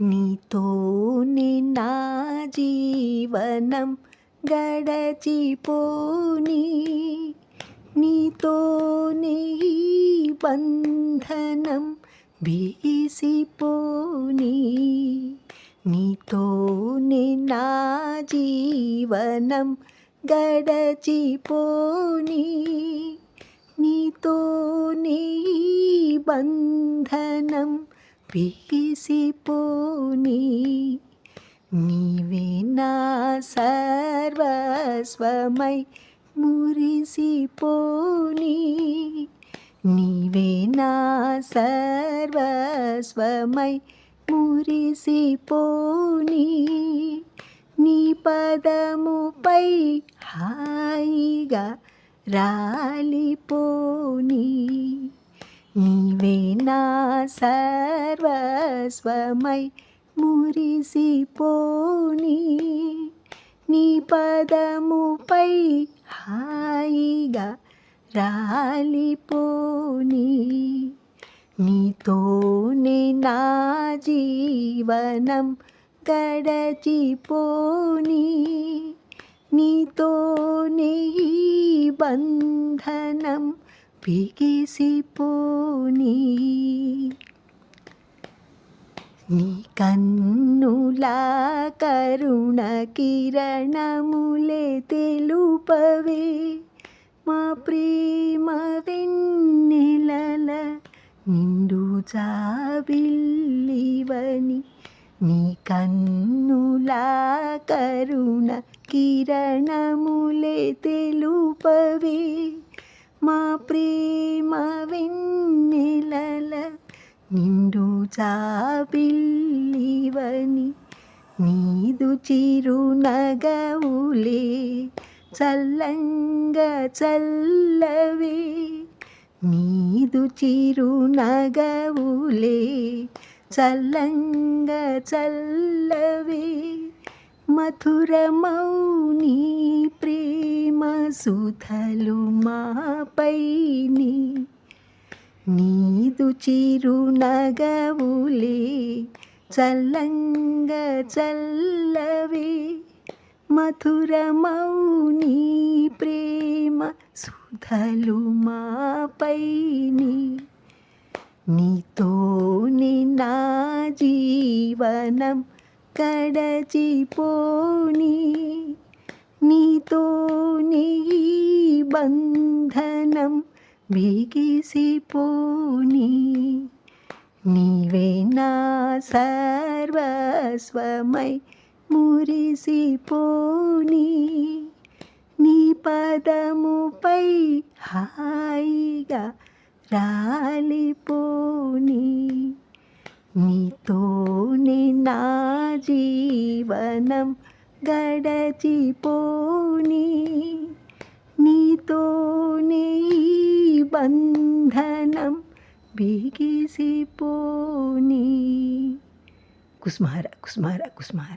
నీతోనే నా జీవనం గడచిపోని. నీతోనే ఈ బంధనం బీసిపోని నీతోనే నా జీవనం గడచిపోని. నీతోనే ఈ బంధనం పిసిపోని నీవే నా సర్వస్వమై మురిసిపోని నీవే నా సర్వస్వమై మురిసిపోని నీ పదముపై హాయిగా రాలిపోని నీవే నా సర్వస్వమై మురిసిపోని నీ పదముపై హాయిగా రాలిపోని నీతోనే నా జీవనం గడచిపోని నీతోనే ఈ బంధనం బిగిసిపోని నీ కన్నుల కరుణ కిరణములే తెలుపవే. మా ప్రేమ వెన్నెలల నిండు జాబిల్లివని. నీ కన్నుల కరుణ కిరణములే తెలుపవే. మా ప్రేమ వెన్నెలల నిండు జాబిల్లివని నీదు చిరునగవులే చల్లంగా చల్లవే. నీదు చిరునగవులే చల్లంగా చల్లవే. మధురమౌని ప్రే సుధలు మాపై నీదు చిరు నగవులే చల్లంగా చల్లవే మధురమౌని ప్రేమ సుధలు మాపై నీతోని నా జీవనం గడచిపోని నీతోని ఈ బంధనం బిగిసిపోని. నీవే నా సర్వస్వమై మురిసిపోని. నీ పదముపై హాయిగా రాలిపోని. నీతోనే నా జీవనం గడచిపోని నీతోనే బంధనం బిగిసిపోని. కుస్మార కుస్మార కుస్మార.